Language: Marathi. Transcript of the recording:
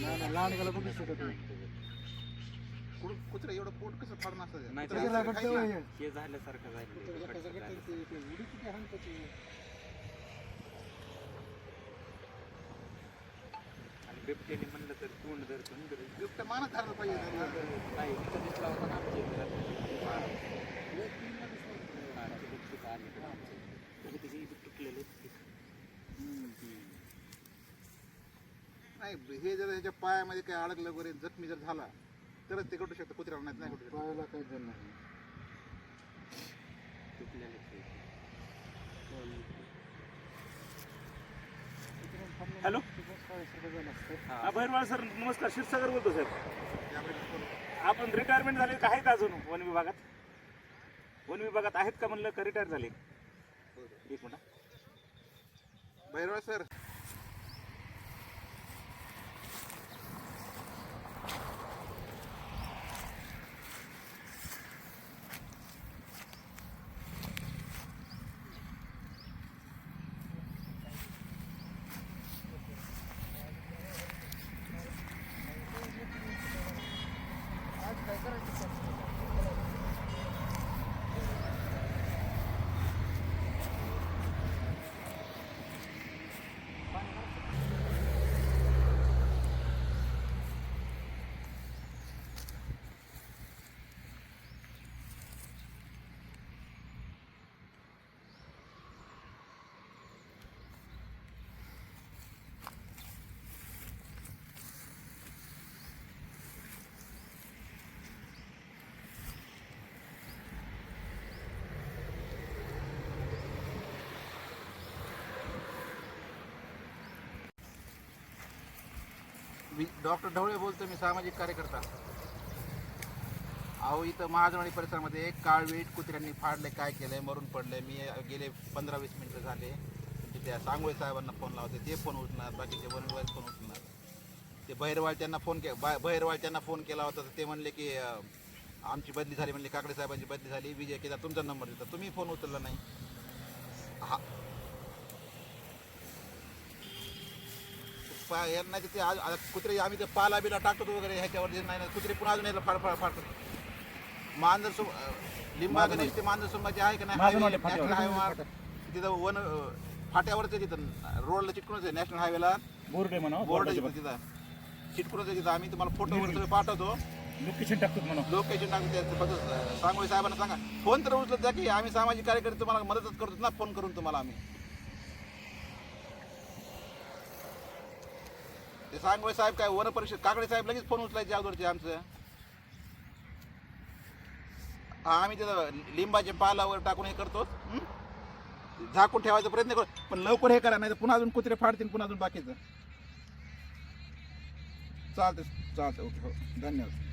लहान गेला बघू शकत नाही कुत्रा एवढं पोट कसं फाडणं असतं नाही, कुत्रा फक्त. वय. हे झाल्यासारखं झालं आणि बिबट्याने म्हणलं तर तोंड धरतो ना घरी. बिबट्या मानत धरलं पाहिजे नाही इथं दिसला होता ना आमच्या रात्री. हा, आमच्या इथं तुटलेले. नाही हे जर ह्याच्या पायामध्ये काय अडकलं वगैरे जखमी जर झाला तरच ते कटू शकतं कुत्र्याला नाही नाही कटू शकत. पायाला काही झालं नाही. हॅलो? हा. भैरवाळ सर नमस्कार क्षीरसागर बोलतो साहेब. आपण रिटायरमेंट झाले का आहेत अजून वन विभागात? वन विभागात आहेत का म्हणलं का रिटायर झाले? एक मिनिट भैरवा सर मी डॉक्टर ढवळे बोलतो मी सामाजिक कार्यकर्ता. अहो इथं महाजवाडी परिसरामध्ये काळवीट कुत्र्यांनी फाडले काय केलंय मरून पडले मी गेले पंधरा वीस मिनिटं झाले. म्हणजे त्या सांगोळे साहेबांना फोन लावते ते फोन उठणार बाकीचे वन फोन उठणार ते बहिरवाळ त्यांना फोन के बा- बहिरवाळ त्यांना फोन केला होता तर ते म्हणले की आमची बदली झाली म्हणजे काकडे साहेबांची बदली झाली. विजय केदार तुमचा नंबर देता तुम्ही फोन उचलला नाही. हा पा यांना ते आज- कुत्रे आम्ही ते पाला बिला टाकतो वगैरे ह्याच्यावर जे नाही ना कुत्रे पुन्हा अजून यायला फाड फाड फाडतात मांजर सु लिंबा गणेश ते मांजर सुंबाचे आहे का नाही. National highway. तिथं वन फाट्यावरच आहे तिथं. रोडला चिटकूनच आहे नॅशनल हायवेला. बोर्ड आहे म्हणा बोर्ड आहे तिथं चिटकूनच आहे तिथं. आम्ही तुम्हाला फोटो वगैरे पाठवतो. लोकेशन टाकतो म्हणा लोकेशन द्यायचं फक्त सांगोळे साहेबांना सांगा. फोन तर उचलत जा की आम्ही सामाजिक कार्यकर्ते तुम्हाला मदतच करतो ना फोन करून तुम्हाला आम्ही. ते सांगोळे साहेब काय वन परिषद काकडे साहेब लगेच फोन उचलायचे अगोदरचे आमचं. हा आम्ही तिथं लिंबाचे पालावर टाकून हे करतो. झाकून ठेवायचा प्रयत्न करतो पण लवकर हे करा नाही तर पुन्हा अजून कुत्रे फाडतील पुन्हा अजून बाकीचं. चालतं चालतं ओके हो धन्यवाद.